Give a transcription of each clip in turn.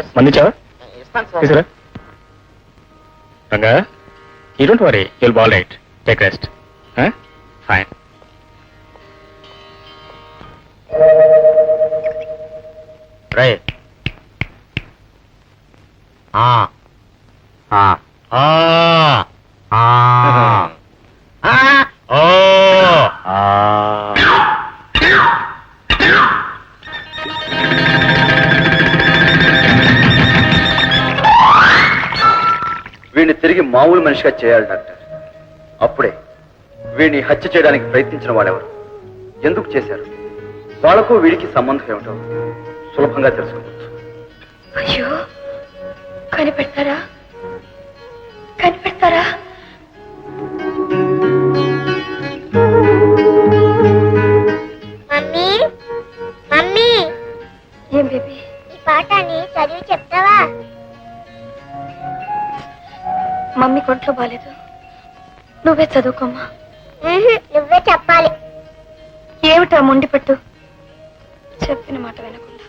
Sir. తీసురా Ranga you don't worry you'll be all right take rest fine రై ఆ ఆ ఆ ఆ వీడిని తిరిగి మామూలు మనిషిగా చేయాలి డాక్టర్. అప్పుడే వీడిని హత్య చేయడానికి ప్రయత్నించిన వాళ్ళెవరు ఎందుకు చేశారు? వాళ్ళకు వీడికి సంబంధం ఏమిటో సులభంగా తెలుసుకోవచ్చు. అయ్యో కనిపెడతారా? కనిపెడతారా? కొంట్లో బాలేదు. నువ్వే చదువుకోమ్మా. నువ్వే చెప్పాలి. ఏమిటా మొండి పెట్టు? చెప్పిన మాట వినకుండా.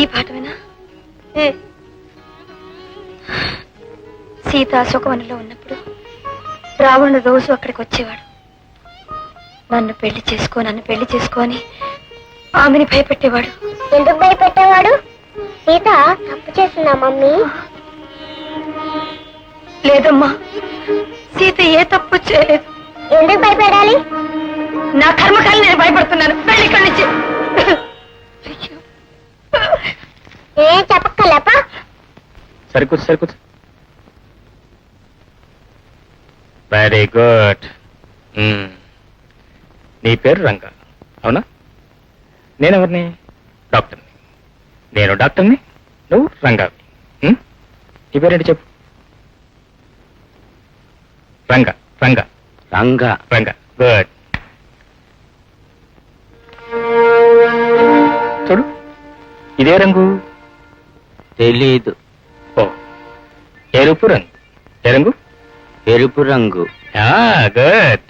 ఈ పాఠమేనా సీత అశోకవనంలో ఉన్నప్పుడు రావణుడు రోజు అక్కడికి వచ్చేవాడు. నన్ను పెళ్ళి చేసుకో నన్ను పెళ్ళి చేసుకో అని ఆమెని భయపెట్టేవాడు. ఎందుకు భయపెట్టేవాడు? సీత తప్పు చేసిందా మమ్మీ? లేదమ్మా సీత ఏ తప్పు చేయలేదు. ఎందుకు భయపెడాలి నా కర్మకాలి నేను భయపడుతున్నాను. వెళ్ళి ఇక్కడి నుంచి. ఏం చెప్పక్కలేపా సరికూర్చు సరికూర్చు వెరీ గుడ్ నీ పేరు రంగా. అవునా? నేనెవరిని? డాక్టర్ని నేను డాక్టర్ని నువ్వు రంగావి? నీ పేరేంటి చెప్పు. రంగా రంగా. రంగా. రంగా. గుడ్. చూడు ఇదే రంగు. తెలీదు. ఓ ఎరుపు రంగు? ఏ రంగు? ఎరుపు రంగు. గుడ్.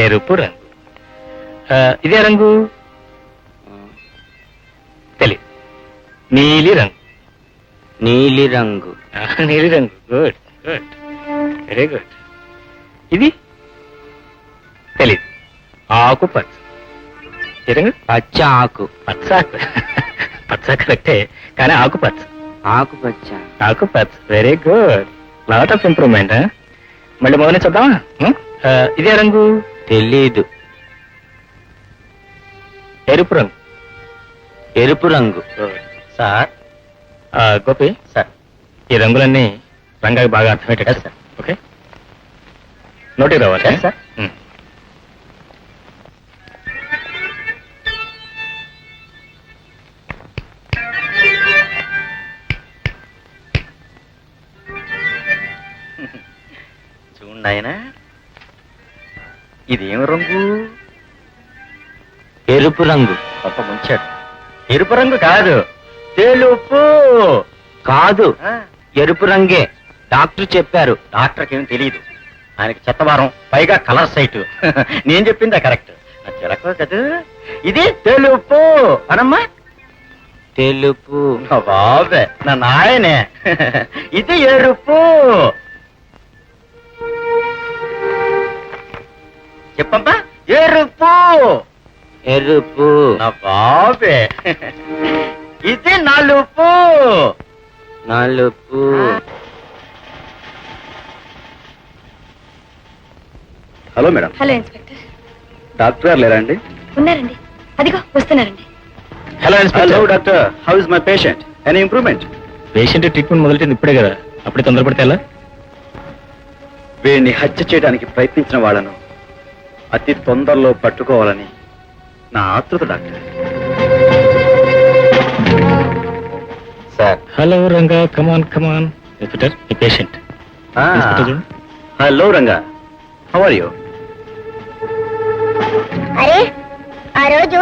ఎరుపు రంగు? ఇదే రంగు? తెలియదు నీలి రంగు. నీలి రంగు. నీలి రంగు. గుడ్ గుడ్ వెరీ గుడ్ ఇది? తెలియదు ఆకుపచ్చ ఏ రంగు? పచ్చ ఆకు. పచ్చ. పచ్చ కరెక్టే కానీ ఆకుపచ్చ ఆకుపచ్చ ఆకుపచ్చ very good lot of improvement మళ్ళీ మొదలు చూద్దామా? ఇదే రంగు? తెలీదు. ఎరుపు రంగు. ఎరుపు రంగు. సార్. ఆ, గోపి. సార్. ఈ రంగులన్నీ రంగాకి బాగా అర్థమయ్యేటట్టు. సార్. ఓకే? నోటికి రావాలి. ఉం. చూడండి ఆయన ఇదేం రంగు? ఎరుపు రంగు. గొప్ప ముంచాడు. ఎరుపు రంగు కాదు. తెలుపు. కాదు. ఎరుపు రంగే. డాక్టర్ చెప్పారు. డాక్టర్కి ఏం తెలియదు ఆయనకి చెత్తవారం పైగా కలర్ సైట్. నేను చెప్పిందా కరెక్ట్? చిలక కదా. ఇది తెలుపు. అనమ్మా తెలుపు. బాబే నా నాయనే. ఇది ఎరుపు. చెప్పమ్మా. ఎరుపు. ఎరుపు. బాబే. ఇది నలుపు. నలుపు. Hello madam. Hello inspector. Doctor గారు లేరా అండి? ఉన్నారండి. అదిగో వస్తున్నారండి. Hello hello inspector doctor. How is my patient any improvement patient treatment మొదలెట్టింది ఇప్పుడే కదా. అప్పుడే తొందరపడితే ఎలా? వీడిని హత్య చేయడానికి ప్రయత్నించిన వాళ్ళను అతి తొందరలో పట్టుకోవాలని నా ఆతృత doctor sir. Hello Ranga. Come on come on inspector ఈ patient. Hello Ranga. How are you అరే ఆ రోజు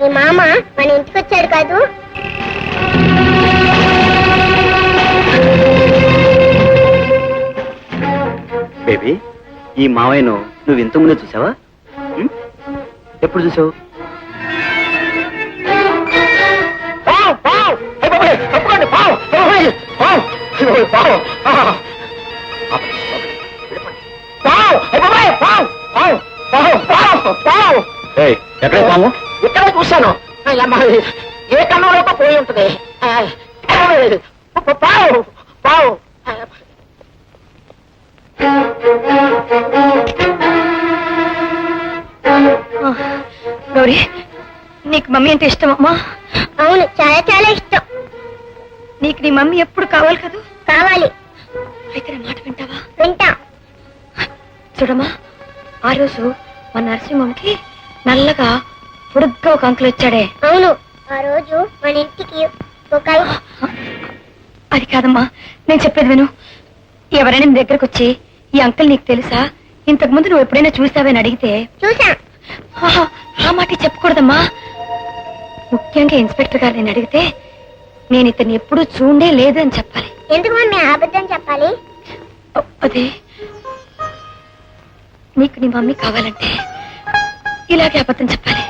మీ మామ మన ఇంటికి వచ్చాడు కాదు? బేబీ ఈ మావయ్యను నువ్వు ఇంతకుముందే చూసావా? ఎప్పుడు చూసావు? ఏయ్, ఎక్కడ పాము? ఇక్కడ చూశాను. ఏ కన్నులోకి పోయి ఉంటుంది? ఆ, పావు పావు. ఆ, గౌరీ నీకు మమ్మీ అంటే ఇష్టమమ్మా అవును చాలా చాలా ఇష్టం. నీకు నీ మమ్మీ ఎప్పుడు కావాలి కదూ? కావాలి. అయితే నా మాట వింటావా? వింటా. చూడమ్మా ఆ రోజు మా నరసింహంకి నల్లగా పొడుగ్గా ఒక అంకుల్ వచ్చాడే. అవును ఆ రోజు మన ఇంటికి ఒక అది కాదమ్మా నేను చెప్పేది విను. ఎవరైనా నీ దగ్గరకు వచ్చి ఈ అంకుల్ నీకు తెలుసా? ఇంతకు ముందు నువ్వు ఎప్పుడైనా చూసావని అడిగితే? చూసా ఆ మాట చెప్పకూడదమ్మా. ముఖ్యంగా ఇన్స్పెక్టర్ గారు నేను అడిగితే నేను ఇతన్ని ఎప్పుడూ చూడే లేదు అని చెప్పాలి. ఎందుకు మమ్మీ అబద్ధం చెప్పాలి? అదే. నీకు నీ మమ్మీ కావాలంటే ఇలాగే అబద్ధం చెప్పాలి.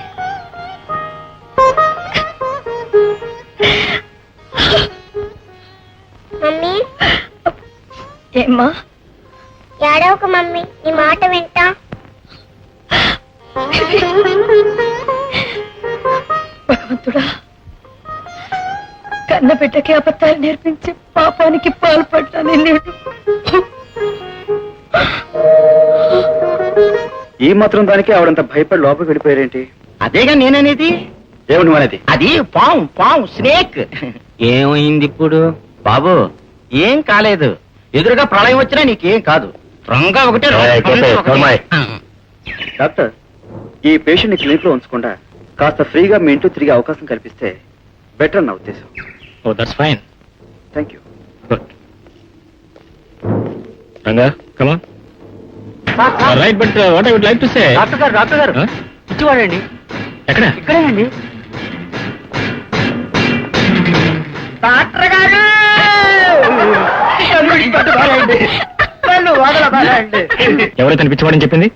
మమ్మీ? ఏమ్మా? ఏడవకు మమ్మీ నీ మాట వింటా. భగవంతుడా కన్న బిడ్డకి అబద్ధాలు నేర్పించి పాపానికి పాల్పడ్డాను నేను ఈ మాత్రం దానికి ఆవిడంత భయపడి లోపలికి వెళ్ళిపోయారేంటి అదేగా నేననేది ఏమిటి మనది అది పాము పాము స్నేక్ ఏమైంది ఇప్పుడు బాబు ఏం కాలేదు ఎదురుగా ప్రళయం వచ్చినా నీకేం కాదు రంగా ఒకటే. డాక్టర్ ఈ పేషెంట్ని క్లినిక్లో ఉంచకుండా కాస్త ఫ్రీగా మీ ఇంట్లో తిరిగే అవకాశం కల్పిస్తే బెటర్ నా ఉద్దేశం. ఓ that's fine thank you good Ranga come on right but what I would like to say doctor గారు డాక్టర్ గారు. ఇచ్చివాడండి ఎక్కడ? ఇక్కడేనండి. డాక్టర్ గారు. ఎవరైతే పిచ్చివాడని చెప్పింది?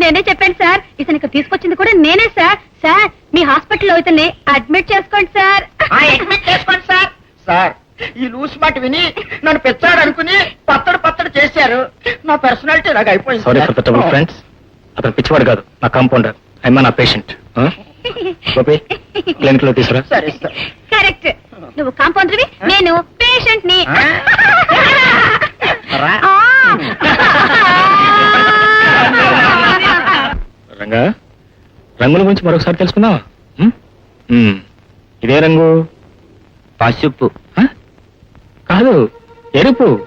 నేనే చెప్పాను సార్. ఇతనికి తీసుకొచ్చింది కూడా నేనే సార్. సార్ మీ హాస్పిటల్లో ఇతన్ని అడ్మిట్ చేసుకోండి సార్. ఆ, అడ్మిట్ చేసుకోండి సార్. సార్ ఈ లూస్ మాట విని నన్ను పెచ్చాడు అనుకుని పత్తడు పత్తడు చేశారు. నా పర్సనాలిటీ నాకు అయిపోయింది sorry. For the trouble friends అతను పిచ్చివాడు కాదు నా కాంపౌండర్ ఐమా నా పేషెంట్ గోపి క్లినిక్లో తీసుకురా. సరే సార్. కరెక్ట్ నువ్వు కాంపౌండర్వి నేను పేషెంట్ని. రంగా? రంగుల గురించి మరొకసారి? ఉమ్. ఇదే రంగు? పసుపు. ఆ? కాదు ఎరుపు.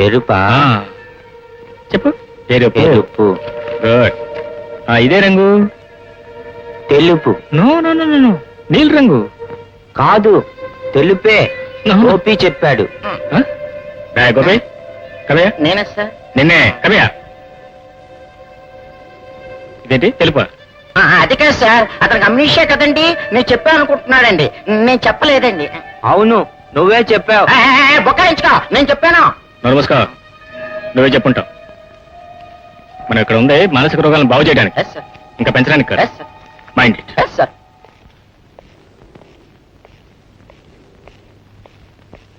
ఎరుపా? ఆ. చెప్పు. ఎరుపు. ఎరుపు. గుడ్ ఇదే రంగు? తెలుపు. నో నో నో నో, నీల్ రంగు. కాదు తెలుపే. No. గోపి చెప్పాడు. గోపి? కవయ్య నేనే సార్? నిన్నే కవయ్య ఇదేంటి? తెలుపా? ఆ, అది కాదు సార్. అతనికి అమ్నీషియా కదండి. నేను చెప్పాను అనుకుంటున్నాడండి నేను చెప్పలేదండి. అవును నువ్వే చెప్పావు. బొక్కాయించుకో నేను చెప్పాను. నమస్కారం. నువ్వే చెప్పుంటావు. మనం ఇక్కడ ఉంది మానసిక రోగాలను బాగు చేయడానికి. ఇంకా పెంచడానికి మైండ్ సార్